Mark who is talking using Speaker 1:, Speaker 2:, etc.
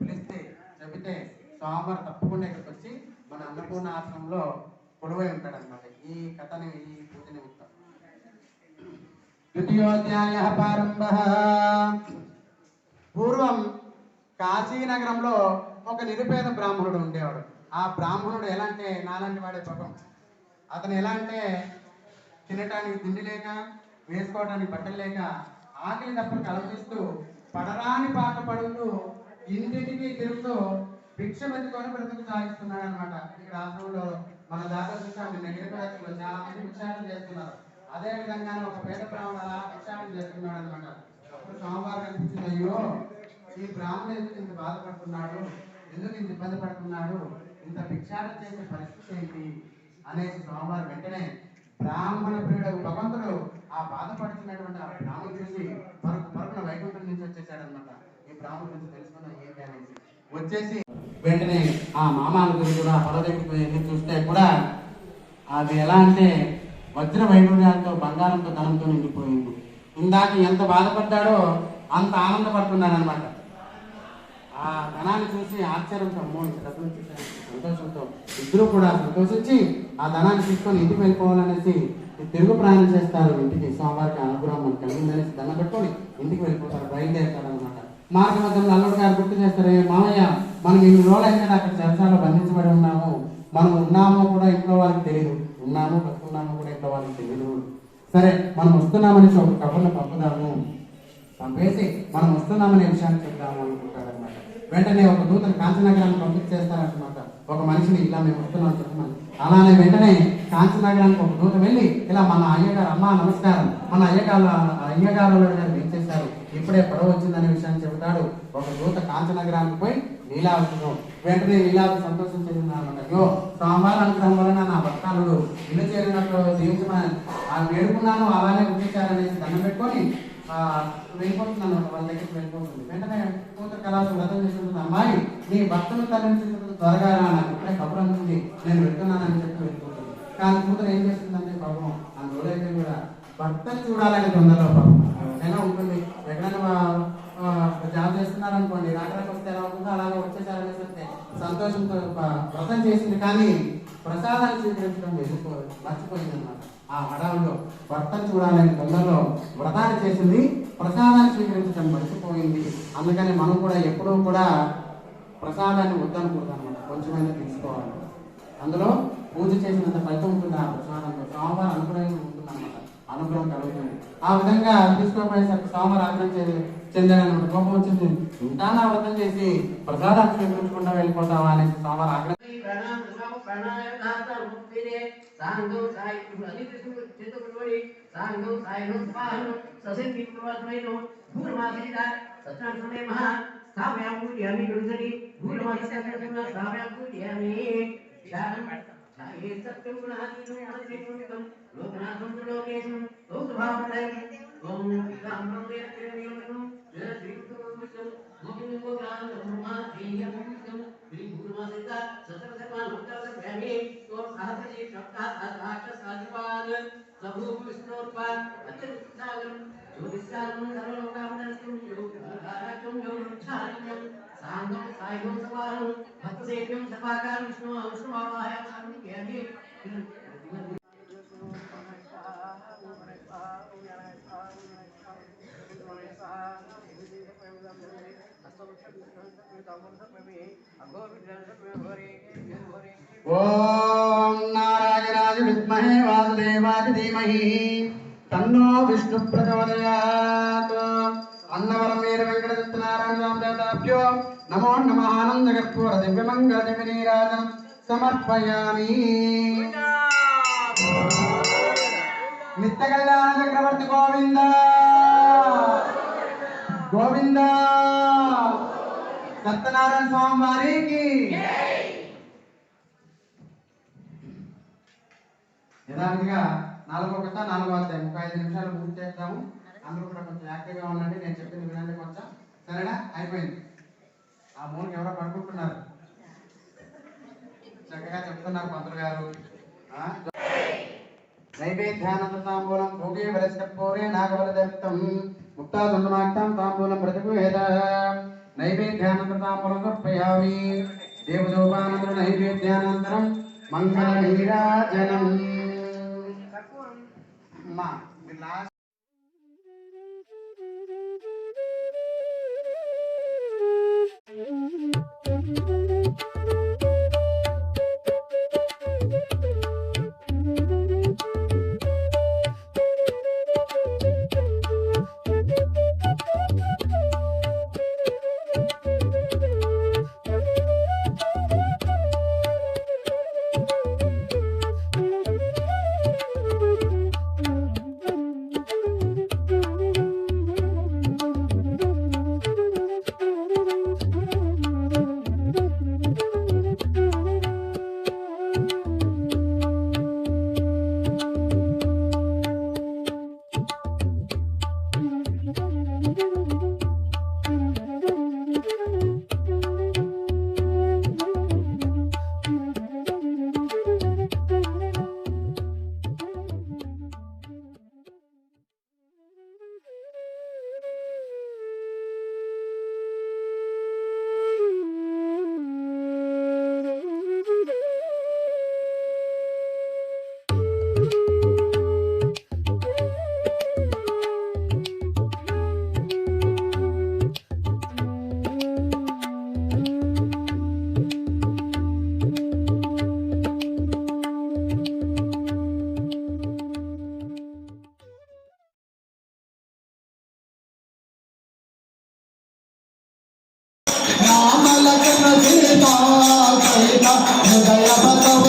Speaker 1: పిలిస్తే చెబితే స్వామివారు తప్పకుండా ఇక్కడికి వచ్చి మన అన్నపూర్ణ ఆశ్రమంలో కొలువై ఉంటాడనమాట ఈ కథని ఈ పూజ నిమిత్తం ద్వితీయోధ్యాయ ప్రారంభ. పూర్వం కాశీనగరంలో ఒక నిరుపేద బ్రాహ్మణుడు ఉండేవాడు. ఆ బ్రాహ్మణుడు ఎలా అంటే నాలాంటి వాడే పాపం. అతను ఎలా అంటే తినటానికి తిండి లేక వేసుకోవడానికి బట్టలు లేక ఆకలి తప్పని కలపిస్తూ పడరాని పాట పడుతూ ఇంటింటికి తిరుగుతూ భిక్ష మెత్తుకొని బ్రతుకు సాగిస్తున్నాడు అనమాట ఇక్కడ ఆశ్రమంలో మన దాదాపు చూసాం నిన్న చాలా మంది భిక్షాటం చేస్తున్నారు. అదే విధంగా ఒక పేద బ్రాహ్మణ అలా భిక్షాటం చేస్తున్నాడు అనమాట అప్పుడు సోమవారం కనిపించింది అయ్యో ఈ బ్రాహ్మణుడు ఎందుకు ఇంత బాధపడుతున్నాడు? ఎందుకు ఇంత ఇబ్బంది పడుతున్నాడు? ఇంత భిక్షాటం చేసే పరిస్థితి ఏంటి? అనేసి సోమవారం వెంటనే బ్రాహ్మణ ప్రియుడు భగవంతుడు ఆ బాధపడుతున్నటువంటి ఆ బ్రాహ్మణుడు చూసి అనమాట ఈ తెలుసుకున్న ఏంటి అనేసి వచ్చేసి వెంటనే ఆ మామాల గురించి కూడా పొల వెళ్ళి చూస్తే కూడా అది ఎలా అంటే వజ్ర వైడూర్యాలతో బంగారంతో ధనంతో నిండిపోయింది. ఇందాక ఎంత బాధపడ్డాడో అంత ఆనందపడుతున్నాడు అనమాట ఆ ధనాన్ని చూసి ఆశ్చర్యంతో అమ్మో ఇంత డబ్బులు సంతోషంతో. ఇద్దరు కూడా సంతోషించి ఆ ధనాన్ని తీసుకొని ఇంటికి వెళ్ళిపోవాలనేసి తిరుగు ప్రయాణం చేస్తారు. ఇంటికి స్వామివారికి అనుగ్రహం కలిగిందనేసి దండం పెట్టుకొని ఇంటికి వెళ్ళిపోతారు బయలుదేరుతారు అనమాట మార్గ మధ్యంలో అల్లుడు గారు గుర్తు చేస్తారు మామయ్య మనం ఇన్ని రోజులు అయితే అక్కడ చర్చలో బంధించబడి ఉన్నాము. మనం ఉన్నామో కూడా ఇంట్లో వాళ్ళకి తెలియదు ఉన్నాము బతుకున్నామో కూడా ఇంట్లో వాళ్ళకి తెలియదు సరే మనం వస్తున్నామని ఒక కబుర్లు పంపుదాము. పంపేసి మనం వస్తున్నామనే విషయాన్ని చెప్దాము అనుకుంటాడనమాట వెంటనే ఒక దూతను కాంచనగరాన్ని పంపించేస్తారనమాట ఒక మనిషిని ఇలా మేము వస్తున్నాం చెప్పమని అలానే వెంటనే కాంచనగరానికి ఒక దూత వెళ్ళి ఇలా మన అయ్యగారు అమ్మ నమస్కారం. మన అయ్యగారు అయ్యగారు గారు ఇప్పుడే పడవ వచ్చిందనే విషయాన్ని చెబుతాడు. ఒక దూత కాంచనగరానికి పోయి లీలావతిలో వెంటనే లీలావతి సంతోషం చెందిందన్నమాట అయ్యో సోమవారం అనుగ్రహం వలన నా భక్తాలుడు ఇల్లు చేరినట్లు దీవించమని ఆ వేడుకున్నాను అలానే ఉంచారనేసి దండం పెట్టుకొని వెళ్ళిపోతున్నాను. వాళ్ళ దగ్గరికి వెళ్ళిపోతుంది. వెంటనే కూతురు కళాసు వ్రతం చేస్తుంది అమ్మాయి నీ భక్తులు తరలించినప్పుడు త్వరగా రా నాకు ఇప్పుడే కబురు అనుకుంది నేను వెళ్తున్నానని చెప్పి వెళ్ళిపోతుంది. కానీ కూతురు ఏం చేస్తుందంటే పాపం ఆ రోజైతే కూడా భర్తను చూడాలని తొందరలో పాపం. ఎలా ఉంటుంది. ఎప్పుడైనా జాబ్ చేస్తున్నారు అనుకోండి రాకరాకు వస్తే ఎలా ఉంటుందో అలాగే వచ్చేసారనేసి వస్తే సంతోషంతో వ్రతం చేసింది కానీ ప్రసాదాన్ని స్వీకరించడం వెళ్ళిపో మర్చిపోయింది అనమాట ఆ హడావులో భర్తను చూడాలని తొందరలో వ్రతాన్ని చేసింది ప్రసాదాన్ని స్వీకరించడం మర్చిపోయింది. అందుకని మనం కూడా ఎప్పుడూ కూడా ప్రసాదాన్ని వద్దనకూడదు అనమాట కొంచెమైనా తీసుకోవాలి. అందులో పూజ చేసినంత ఫలితం ఉంటుంది ఆ ప్రసాదంలో. సోమవారం అనుగ్రహం ఉంటుంది అనుగ్రహం కలుగుతుంది. ఆ విధంగా తీసుకోపోయేసరికి సోమవారం ఆగ్రహం చెంది కోపం వచ్చింది. ఉంటానా వ్రతం చేసి ప్రసాదాన్ని స్వీకరించకుండా వెళ్ళిపోతావా
Speaker 2: लोकनाथं लोकेशं लोकभावनदायि ॐ कामं वेत्रनियमनं श्रीकृतं मुखिं गोगानं ब्रह्मा धीयं त्रिभुवनवासिता सतर्कमान उत्तर भैमे और सहस्रजी सप्ता आकाश साधिपाद सबूप विष्णुर्पाद अत्यंतागम ज्योतिषागम सर्वलोकामनस्यं योगधाराकं योगक्षारिण्यं सांगं सायुं सवारं भक्तसेव्यं सभाकार विष्णु विष्णुवाहाय सर्वं भैमे
Speaker 1: ఓం నారాయణాయ విద్మహే వాసుదేవాయ ధీమహి. తన్నో విష్ణు ప్రచోదయాత్ అన్నవరం వీర వెంకట సత్యనారాయణ స్వామి దేవతాభ్యో నమో నమ ఆనంద కర్పూర దివ్యమంగళ దివ్యనీరాజం సమర్పయామి. నిత్య కళ్యాణ చక్రవర్తి గోవింద. గోవిందా. సత్యనారాయణ స్వామి వారికి. యథావిధిగా నాలుగో కథ నాలుగో అధ్యాయం. ఒక ఐదు నిమిషాలు పూర్తి చేద్దాము. అందరూ కూడా కొంచెం యాక్టివ్గా ఉండండి. నేను చెప్పింది వినండి కొంచెం సరేనా? అయిపోయింది. ఆ మూలకి ఎవరో పడుకుంటున్నారు? చక్కగా చెప్తున్నారు పంతులు గారు. నైవేద్యానంద తాంబూలం భోగే వరస్కర్పూరే నాగవరదత్తం ముక్తాదున్నమాక్తాం తాంబూలం ప్రతిపేద నైవేద్యానంతతాంబులం సమర్పయామి దేవదోపానంతర నైవేద్యానంతరం మంగళ నీరాజనం మా
Speaker 3: दया बताओ